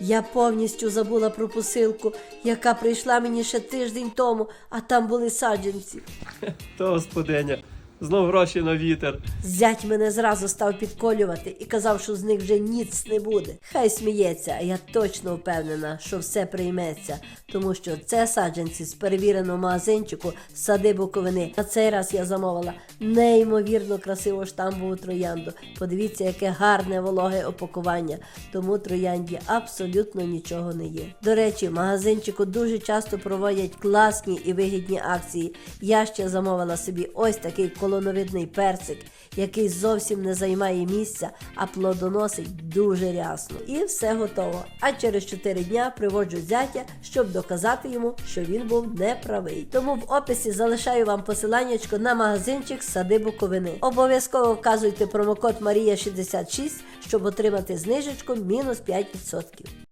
Я повністю забула про посилку, яка прийшла мені ще тиждень тому, а там були саджанці. То господиня, знов гроші на вітер. Зять мене зразу став підколювати і казав, що з них вже ніц не буде. Хай сміється, а я точно впевнена, що все прийметься, тому що це саджанці з перевіреного магазинчику сади Буковини. На цей раз я замовила неймовірно красиву штамбову троянду. Подивіться, яке гарне вологе опакування. Тому троянді абсолютно нічого не є. До речі, магазинчику дуже часто проводять класні і вигідні акції. Я ще замовила собі ось такий колоновидний персик, який зовсім не займає місця, а плодоносить дуже рясно. І все готово. А через 4 дня приводжу зятя, щоб доказати йому, що він був неправий. Тому в описі залишаю вам посиланнячко на магазинчик сади Буковини. Обов'язково вказуйте промокод Марія 66, щоб отримати знижечку мінус 5%.